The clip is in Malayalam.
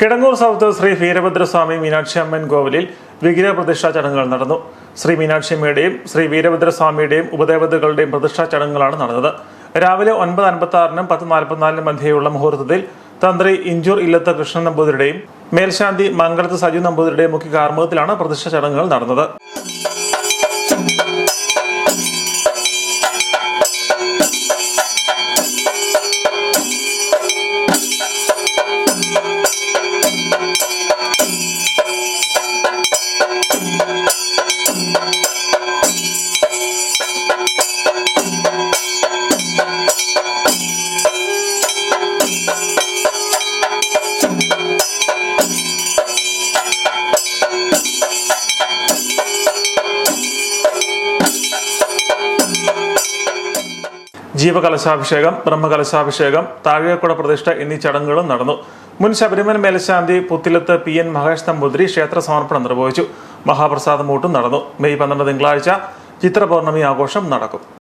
കിടങ്ങൂർ സൗത്ത് ശ്രീ വീരഭദ്രസ്വാമി മീനാക്ഷി അമ്മൻ കോവിലിൽ വിഗ്രഹ പ്രതിഷ്ഠാ ചടങ്ങുകൾ നടന്നു. ശ്രീ മീനാക്ഷി മീനാക്ഷിയമ്മയുടെയും ശ്രീ വീരഭദ്രസ്വാമിയുടെയും ഉപദേവതകളുടെയും പ്രതിഷ്ഠാ ചടങ്ങുകളാണ് നടന്നത്. രാവിലെ ഒൻപത് അൻപത്തി ആറിനും പത്ത് നാൽപ്പത്തിനാലിനും മധ്യേയുള്ള മുഹൂർത്തത്തിൽ തന്ത്രി ഇഞ്ചൂർ ഇല്ലത്ത് കൃഷ്ണൻ നമ്പൂതിരിയുടെയും മേൽശാന്തി മംഗളത്ത് സജു നമ്പൂതിരിയുടെയും മുഖ്യ കാർമ്മികത്തിലാണ് പ്രതിഷ്ഠാ ചടങ്ങുകൾ നടന്നത്. ജീവകലശാഭിഷേകം ബ്രഹ്മകലശാഭിഷേകം താഴേക്കുട പ്രതിഷ്ഠ എന്നീ ചടങ്ങുകളും നടന്നു. മുൻ ശബരിമല മേൽശാന്തി പുത്തിലത്ത് പി എൻ മഹേഷ് നമ്പൂതിരി ക്ഷേത്ര സമർപ്പണം നിർവഹിച്ചു. മഹാപ്രസാദമൂട്ടും നടന്നു. മെയ് പന്ത്രണ്ട് തിങ്കളാഴ്ച ചിത്രപൗർണമി ആഘോഷം നടക്കും.